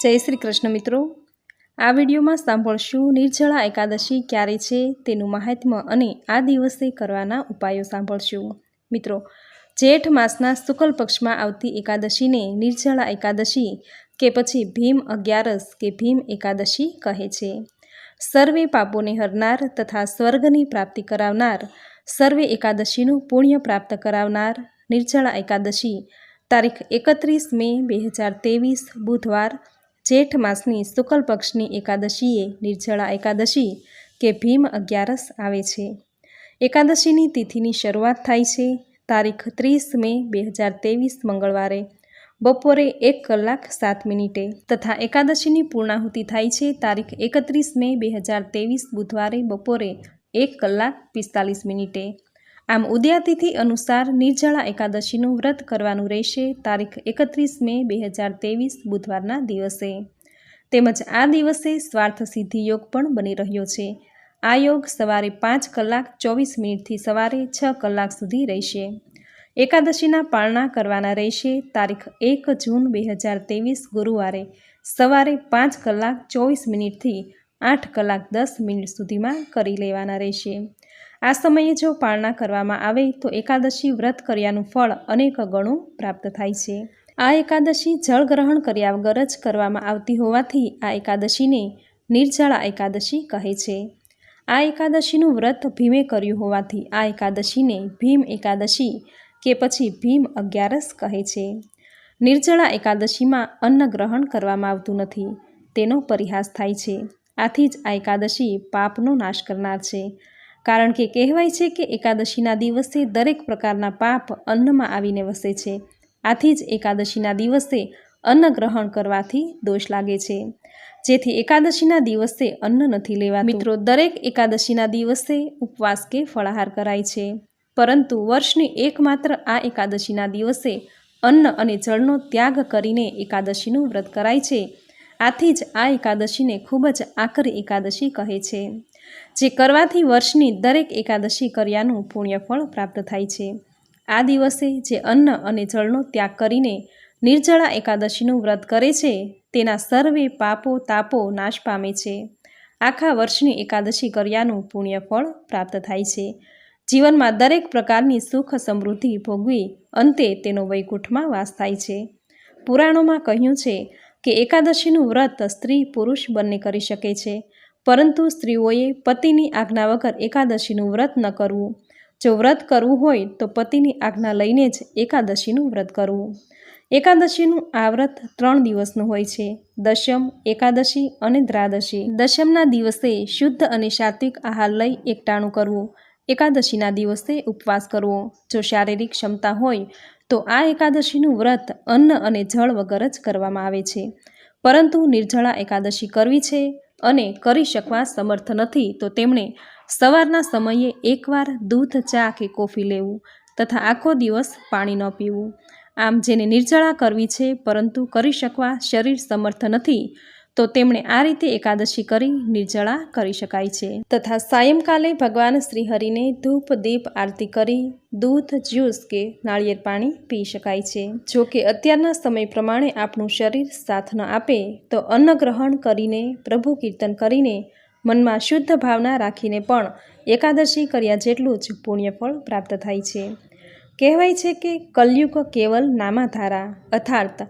જય શ્રી કૃષ્ણ મિત્રો. આ વિડીયોમાં સાંભળશું નિર્જળા એકાદશી ક્યારે છે તેનું મહાત્મ્ય અને આ દિવસે કરવાના ઉપાયો સાંભળશું. મિત્રો, જેઠ માસના શુક્લ પક્ષમાં આવતી એકાદશીને નિર્જળા એકાદશી કે પછી ભીમ અગિયારસ કે ભીમ એકાદશી કહે છે. સર્વે પાપોને હરનાર તથા સ્વર્ગની પ્રાપ્તિ કરાવનાર, સર્વે એકાદશીનું પુણ્ય પ્રાપ્ત કરાવનાર નિર્જળા એકાદશી તારીખ એકત્રીસ મે બે હજાર ત્રેવીસ બુધવાર જેઠ માસની શુક્લ પક્ષની એકાદશીએ નિર્જળા એકાદશી કે ભીમ અગિયારસ આવે છે. એકાદશીની તિથિની શરૂઆત થાય છે તારીખ ત્રીસ મે બે હજાર ત્રેવીસ મંગળવારે. બપોરે એક કલાક સાત મિનિટે તથા એકાદશીની પૂર્ણાહુતિ થાય છે તારીખ એકત્રીસ મે બે હજાર ત્રેવીસ બુધવારે બપોરે એક કલાક પિસ્તાલીસ મિનિટે. આમ ઉદયાતિથિ અનુસાર નિર્જળા એકાદશીનું વ્રત કરવાનું રહેશે, તારીખ એકત્રીસ મે બે હજાર ત્રેવીસ, બુધવારના દિવસે. તેમજ આ દિવસે સ્વાર્થ સિદ્ધિ યોગ પણ બની રહ્યો છે. આ યોગ સવારે પાંચ કલાક ચોવીસ મિનિટથી સવારે છ કલાક સુધી રહેશે. એકાદશીના પાળના કરવાના રહેશે, તારીખ એક જૂન બે હજાર ત્રેવીસ, ગુરુવારે સવારે પાંચ કલાક ચોવીસ મિનિટથી આઠ કલાક દસ મિનિટ સુધીમાં કરી લેવાના રહેશે. આ સમયે જો પાળના કરવામાં આવે તો એકાદશી વ્રત કર્યાનું ફળ અનેક ગણું પ્રાપ્ત થાય છે. આ એકાદશી જળગ્રહણ કર્યા વગર જ કરવામાં આવતી હોવાથી આ એકાદશીને નિર્જળા એકાદશી કહે છે. આ એકાદશીનું વ્રત ભીમે કર્યું હોવાથી આ એકાદશીને ભીમ એકાદશી કે પછી ભીમ અગિયારસ કહે છે. નિર્જળા એકાદશીમાં અન્ન ગ્રહણ કરવામાં આવતું નથી. તેનો પરિહાસ થાય છે. આથી જ આ એકાદશી પાપનો નાશ કરનાર છે. કારણ કે કહેવાય છે કે એકાદશીના દિવસે દરેક પ્રકારના પાપ અન્નમાં આવીને વસે છે. આથી જ એકાદશીના દિવસે અન્ન ગ્રહણ કરવાથી દોષ લાગે છે. જેથી એકાદશીના દિવસે અન્ન નથી લેવા મિત્રો, દરેક એકાદશીના દિવસે ઉપવાસ કે ફળાહાર કરાય છે. પરંતુ વર્ષની એકમાત્ર આ એકાદશીના દિવસે અન્ન અને જળનો ત્યાગ કરીને એકાદશીનું વ્રત કરાય છે. આથી જ આ એકાદશીને ખૂબ જ આકરી એકાદશી કહે છે. જે કરવાથી વર્ષની દરેક એકાદશી કર્યાનું પુણ્યફળ પ્રાપ્ત થાય છે. આ દિવસે જે અન્ન અને જળનો ત્યાગ કરીને નિર્જળા એકાદશીનું વ્રત કરે છે, તેના સર્વે પાપો તાપો નાશ પામે છે. આખા વર્ષની એકાદશી કર્યાનું પુણ્યફળ પ્રાપ્ત થાય છે. જીવનમાં દરેક પ્રકારની સુખ સમૃદ્ધિ ભોગવી અંતે તેનો વૈકુંઠમાં વાસ થાય છે. પુરાણોમાં કહ્યું છે કે એકાદશીનું વ્રત સ્ત્રી પુરુષ બંને કરી શકે છે. પરંતુ સ્ત્રીઓએ પતિની આજ્ઞા વગર એકાદશીનું વ્રત ન કરવું. જો વ્રત કરવું હોય તો પતિની આજ્ઞા લઈને જ એકાદશીનું વ્રત કરવું. એકાદશીનું આ વ્રત ત્રણ દિવસનું હોય છે. દશમ, એકાદશી અને દ્રાદશી. દશમના દિવસે શુદ્ધ અને સાત્વિક આહાર લઈ એકટાણું કરવું. એકાદશીના દિવસે ઉપવાસ કરવો. જો શારીરિક ક્ષમતા હોય તો આ એકાદશીનું વ્રત અન્ન અને જળ વગર જ કરવામાં આવે છે. પરંતુ નિર્જળા એકાદશી કરવી છે અને કરી શકવા સમર્થ નથી, તો તેમણે સવારના સમયે એકવાર દૂધ, ચા કે કોફી લેવું તથા આખો દિવસ પાણી ન પીવું. આમ જેને નિર્જળા કરવી છે, પરંતુ કરી શકવા શરીર સમર્થ નથી તો તેમણે આ રીતે એકાદશી કરી નિર્જળા કરી શકાય છે. તથા સાયંકાલે ભગવાન શ્રીહરિને ધૂપ, દીપ, આરતી કરી દૂધ, જ્યુસ કે નાળિયેર પાણી પી શકાય છે. જો કે અત્યારના સમય પ્રમાણે આપણું શરીર સાથ ન આપે, તો અન્ન ગ્રહણ કરીને, પ્રભુ કીર્તન કરીને, મનમાં શુદ્ધ ભાવના રાખીને પણ એકાદશી કર્યા જેટલું જ પુણ્યફળ પ્રાપ્ત થાય છે. કહેવાય છે કે કલયુગ કેવલ નામાધારા અર્થાત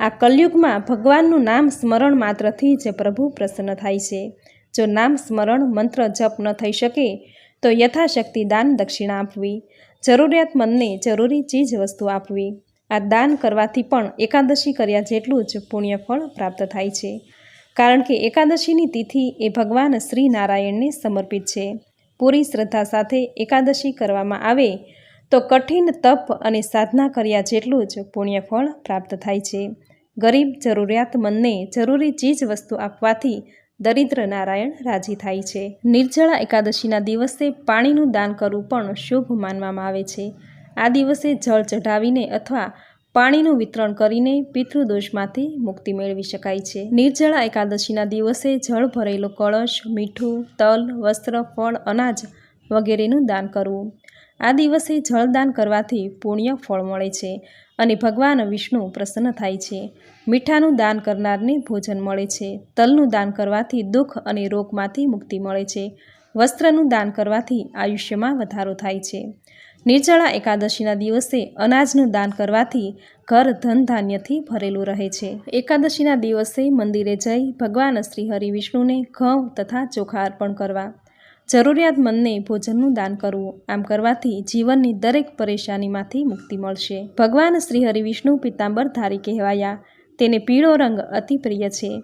આ કલયુગમાં ભગવાનનું નામ સ્મરણ માત્રથી જ પ્રભુ પ્રસન્ન થાય છે. જો નામ સ્મરણ મંત્ર જપ ન થઈ શકે, તો યથાશક્તિ દાન દક્ષિણા આપવી. જરૂરિયાતમંદને જરૂરી ચીજ વસ્તુ આપવી. આ દાન કરવાથી પણ એકાદશી કર્યા જેટલું જ પુણ્યફળ પ્રાપ્ત થાય છે. કારણ કે એકાદશીની તિથિ એ ભગવાન શ્રી નારાયણને સમર્પિત છે. પૂરી શ્રદ્ધા સાથે એકાદશી કરવામાં આવે તો કઠિન તપ અને સાધના કર્યા જેટલું જ પુણ્યફળ પ્રાપ્ત થાય છે. ગરીબ જરૂરિયાતમંદને જરૂરી ચીજ વસ્તુ આપવાથી દરિદ્ર નારાયણ રાજી થાય છે. નિર્જળા એકાદશીના દિવસે પાણીનું દાન કરવું પણ શુભ માનવામાં આવે છે. આ દિવસે જળ ચઢાવીને અથવા પાણીનું વિતરણ કરીને પિતૃદોષમાંથી મુક્તિ મેળવી શકાય છે. નિર્જળા એકાદશીના દિવસે જળ ભરેલો કળશ, મીઠું, તલ, વસ્ત્ર, ફળ, અનાજ વગેરેનું દાન કરવું. આ દિવસે જળદાન કરવાથી પુણ્ય ફળ મળે છે અને ભગવાન વિષ્ણુ પ્રસન્ન થાય છે. મીઠાનું દાન કરનારને ભોજન મળે છે. તલનું દાન કરવાથી દુઃખ અને રોગમાંથી મુક્તિ મળે છે. વસ્ત્રનું દાન કરવાથી આયુષ્યમાં વધારો થાય છે. નિર્જળા એકાદશીના દિવસે અનાજનું દાન કરવાથી ઘર ધન ધાન્યથી ભરેલું રહે છે. એકાદશીના દિવસે મંદિરે જઈ ભગવાન શ્રી હરિ વિષ્ણુને ઘઉં તથા ચોખા અર્પણ કરવા જરૂરિયાતમંદને ભોજનનું દાન કરવું, આમ કરવાથી જીવનની દરેક પરેશાનીમાંથી મુક્તિ મળશે. ભગવાન શ્રી હરિ વિષ્ણુ પિતાંબર ધારી કહેવાયા, તેને પીળો રંગ અતિ પ્રિય છે.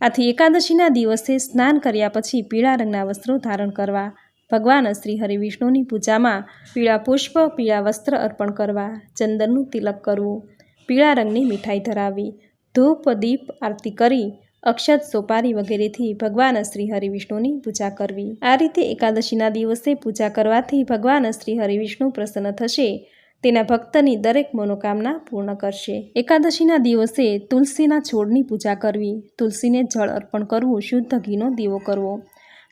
આથી એકાદશીના દિવસે સ્નાન કર્યા પછી પીળા રંગના વસ્ત્રો ધારણ કરવા. ભગવાન શ્રી હરિવિષ્ણુની પૂજામાં પીળા પુષ્પ, પીળા વસ્ત્ર અર્પણ કરવા. ચંદનનું તિલક કરવું. પીળા રંગની મીઠાઈ ધરાવી. ધૂપ, દીપ, આરતી કરી. અક્ષત, સોપારી વગેરેથી ભગવાન શ્રી હરિવિષ્ણુની પૂજા કરવી. આ રીતે એકાદશીના દિવસે પૂજા કરવાથી ભગવાન શ્રી હરિવિષ્ણુ પ્રસન્ન થશે. તેના ભક્તની દરેક મનોકામના પૂર્ણ કરશે. એકાદશીના દિવસે તુલસીના છોડની પૂજા કરવી. તુલસીને જળ અર્પણ કરવું, શુદ્ધ ઘીનો દીવો કરવો.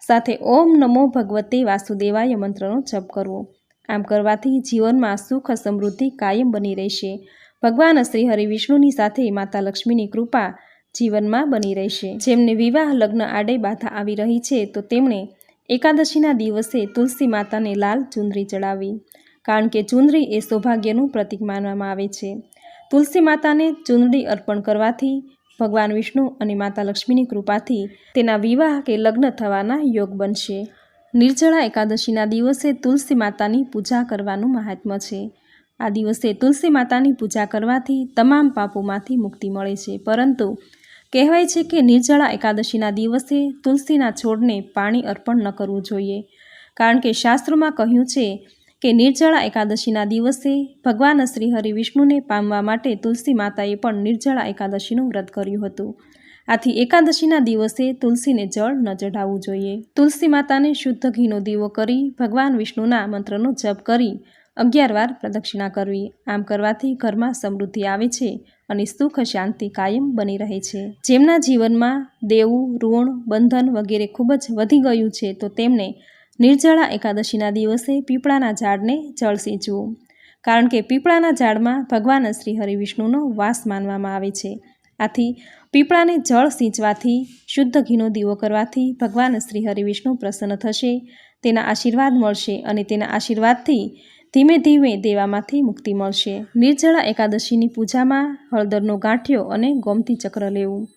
સાથે ઓમ નમો ભગવતે વાસુદેવાય મંત્રનો જપ કરવો. આમ કરવાથી જીવનમાં સુખ સમૃદ્ધિ કાયમ બની રહેશે. ભગવાન શ્રી હરિવિષ્ણુની સાથે માતા લક્ષ્મીની કૃપા જીવનમાં બની રહેશે. જેમને વિવાહ લગ્ન આડે બાધા આવી રહી છે, તો તેમણે એકાદશીના દિવસે તુલસી માતાને લાલ ચુંદરી ચડાવી. કારણ કે ચુંદરી એ સૌભાગ્યનું પ્રતીક માનવામાં આવે છે. તુલસી માતાને ચુંદડી અર્પણ કરવાથી ભગવાન વિષ્ણુ અને માતા લક્ષ્મીની કૃપાથી તેના વિવાહ કે લગ્ન થવાના યોગ બનશે. નિર્જળા એકાદશીના દિવસે તુલસી માતાની પૂજા કરવાનું મહાત્મ્ય છે. આ દિવસે તુલસી માતાની પૂજા કરવાથી તમામ પાપોમાંથી મુક્તિ મળે છે. પરંતુ કહેવાય છે કે નિર્જળા એકાદશીના દિવસે તુલસીના છોડને પાણી અર્પણ ન કરવું જોઈએ. કારણ કે શાસ્ત્રોમાં કહ્યું છે કે નિર્જળા એકાદશીના દિવસે ભગવાન શ્રી હરિ વિષ્ણુને પામવા માટે તુલસી માતાએ પણ નિર્જળા એકાદશીનું વ્રત કર્યું હતું. આથી એકાદશીના દિવસે તુલસીને જળ ન ચઢાવવું જોઈએ. તુલસી માતાને શુદ્ધ ઘીનો દીવો કરી ભગવાન વિષ્ણુના મંત્રનો જપ કરી અગિયાર વાર પ્રદક્ષિણા કરવી. આમ કરવાથી ઘરમાં સમૃદ્ધિ આવે છે અને સુખ શાંતિ કાયમ બની રહે છે. જેમના જીવનમાં દેવું, ઋણ, બંધન વગેરે ખૂબ જ વધી ગયું છે, તો તેમને નિર્જળા એકાદશીના દિવસે પીપળાના ઝાડને જળ સિંચવું. કારણ કે પીપળાના ઝાડમાં ભગવાન શ્રી હરિવિષ્ણુનો વાસ માનવામાં આવે છે. આથી પીપળાને જળ સિંચવાથી, શુદ્ધ ઘીનો દીવો કરવાથી ભગવાન શ્રી હરિવિષ્ણુ પ્રસન્ન થશે, તેના આશીર્વાદ મળશે અને તેના આશીર્વાદથી ધીમે ધીમે દેવામાંથી મુક્તિ મળશે. નિર્જળા એકાદશીની પૂજામાં હળદરનો ગાંઠિયો અને ગોમતી ચક્ર લેવું.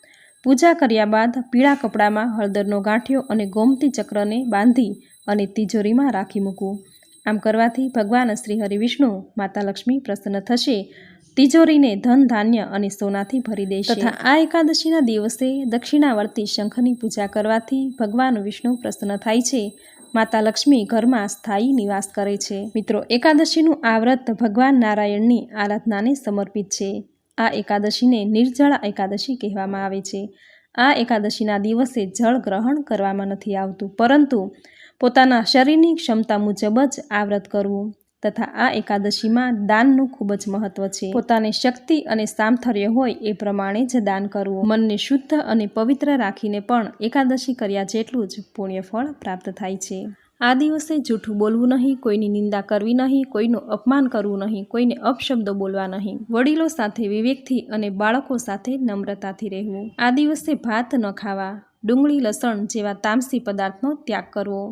પૂજા કર્યા બાદ પીળા કપડામાં હળદરનો ગાંઠિયો અને ગોમતી ચક્રને બાંધી અને તિજોરીમાં રાખી મૂકવું. આમ કરવાથી ભગવાન શ્રી હરિવિષ્ણુ માતા લક્ષ્મી પ્રસન્ન થશે. તિજોરીને ધન, ધાન્ય અને સોનાથી ભરી દેશે. તથા આ એકાદશીના દિવસે દક્ષિણાવર્તી શંખની પૂજા કરવાથી ભગવાન વિષ્ણુ પ્રસન્ન થાય છે. માતા લક્ષ્મી ઘરમાં સ્થાયી નિવાસ કરે છે. મિત્રો, એકાદશીનું આ વ્રત ભગવાન નારાયણની આરાધનાને સમર્પિત છે. આ એકાદશીને નિર્જળા એકાદશી કહેવામાં આવે છે. આ એકાદશીના દિવસે જળ ગ્રહણ કરવામાં નથી આવતું, પરંતુ પોતાના શરીરની ક્ષમતા મુજબ જ આ વ્રત કરવું. તથા આ એકાદશીમાં દાનનું ખૂબ જ મહત્વ છે. પોતાને શક્તિ અને સામથર્ય હોય એ પ્રમાણે જ દાન કરવું. મનને શુદ્ધ અને પવિત્ર રાખીને પણ એકાદશી કર્યા જેટલું જ પુણ્યફળ પ્રાપ્ત થાય છે. આ દિવસે જૂઠું બોલવું નહીં, કોઈની નિંદા કરવી નહીં, કોઈનું અપમાન કરવું નહીં, કોઈને અપશબ્દો બોલવા નહીં. વડીલો સાથે વિવેકથી અને બાળકો સાથે નમ્રતાથી રહેવું. આ દિવસે ભાત ન ખાવા, ડુંગળી લસણ જેવા તામસી પદાર્થનો ત્યાગ કરવો.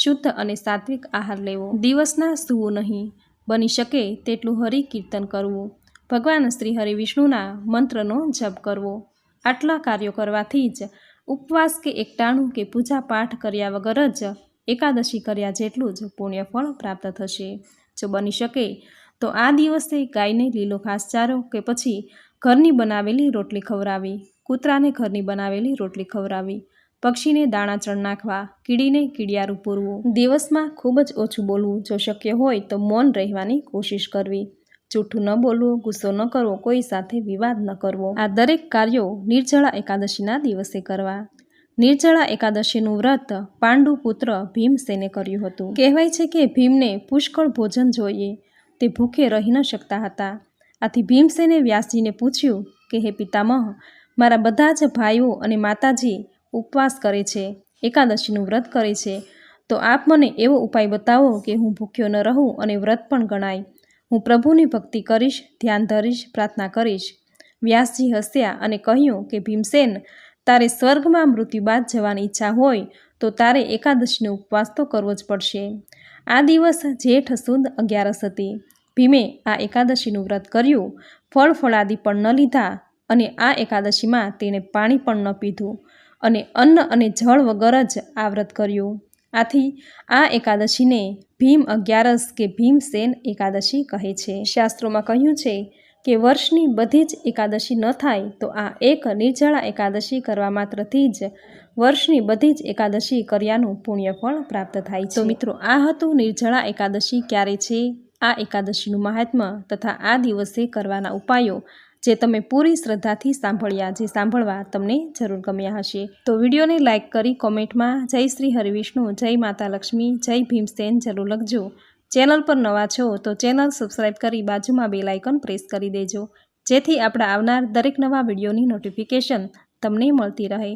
શુદ્ધ અને સાત્વિક આહાર લેવો. દિવસના સૂવું નહીં, બની શકે તેટલું હરિ કીર્તન કરવું. ભગવાન શ્રી હરિ વિષ્ણુના મંત્રનો જપ કરવો. આટલા કાર્યો કરવાથી જ ઉપવાસ કે એકટાણું કે પૂજા પાઠ કર્યા વગર જ એકાદશી કર્યા જેટલું જ પુણ્યફળ પ્રાપ્ત થશે. જો બની શકે, તો આ દિવસે ગાયને લીલો ઘાસચારો કે પછી ઘરની બનાવેલી રોટલી ખવડાવી, કૂતરાને ઘરની બનાવેલી રોટલી ખવડાવી પક્ષીને દાણા ચણ નાખવા, કીડીને કીડિયારું પૂરવું. દિવસમાં ખૂબ જ ઓછું બોલવું જો શક્ય હોય તો મૌન રહેવાની કોશિશ કરવી. જૂઠું ન બોલવું, ગુસ્સો ન કરવો, કોઈ સાથે વિવાદ ન કરવો. આ દરેક કાર્યો નિર્જળા એકાદશીના દિવસે કરવા. નિર્જળા એકાદશીનું વ્રત પાંડુ પુત્ર ભીમસેને કર્યું હતું. કહેવાય છે કે ભીમને પુષ્કળ ભોજન જોઈએ. તે ભૂખે રહી ન શકતા હતા. આથી ભીમસેને વ્યાસજીને પૂછ્યું કે, હે પિતામહ, મારા બધા જ ભાઈઓ અને માતાજી ઉપવાસ કરે છે, એકાદશીનું વ્રત કરે છે, તો આપ મને એવો ઉપાય બતાવો કે હું ભૂખ્યો ન રહું અને વ્રત પણ ગણાય. હું પ્રભુની ભક્તિ કરીશ, ધ્યાન ધરીશ, પ્રાર્થના કરીશ. વ્યાસજી હસ્યા અને કહ્યું કે, ભીમસેન, તારે સ્વર્ગમાં મૃત્યુ બાદ જવાની ઈચ્છા હોય, તો તારે એકાદશીનો ઉપવાસ તો કરવો જ પડશે. આ દિવસ જેઠ સુદ અગિયારસ હતી. ભીમે આ એકાદશીનું વ્રત કર્યું. ફળ ફળાદી પણ ન લીધા અને આ એકાદશીમાં તેણે પાણી પણ ન પીધું. અને અન્ન અને જળ વગર જ આ વ્રત કર્યું. આથી આ એકાદશીને ભીમ અગિયારસ કે ભીમસેન એકાદશી કહે છે. શાસ્ત્રોમાં કહ્યું છે કે વર્ષની બધી જ એકાદશી ન થાય તો આ એક નિર્જળા એકાદશી કરવા માત્રથી જ વર્ષની બધી જ એકાદશી કર્યાનું પુણ્યફળ પ્રાપ્ત થાય છે. મિત્રો, આ હતું નિર્જળા એકાદશી ક્યારે છે? આ એકાદશીનું મહાત્મ્ય તથા આ દિવસે કરવાના ઉપાયો જે તમે પૂરી શ્રદ્ધાથી સાંભળ્યા, જે સાંભળવા તમને જરૂર ગમ્યા હશે. તો વિડીયોને લાઇક કરી કોમેન્ટમાં જય શ્રી હરિવિષ્ણુ જય માતા લક્ષ્મી, જય ભીમસેન જરૂર લખજો. ચેનલ પર નવા છો તો ચેનલ સબસ્ક્રાઈબ કરી બાજુમાં બે લાઇકન પ્રેસ કરી દેજો. જેથી આપણા આવનાર દરેક નવા વિડીયોની નોટિફિકેશન તમને મળતી રહે.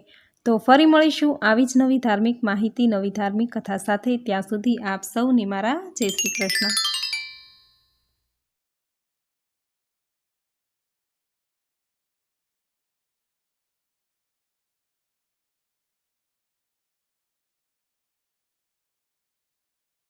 તો ફરી મળીશું આવી જ નવી ધાર્મિક માહિતી, નવી ધાર્મિક કથા સાથે. ત્યાં સુધી આપ સૌને મારા જય શ્રી કૃષ્ણ.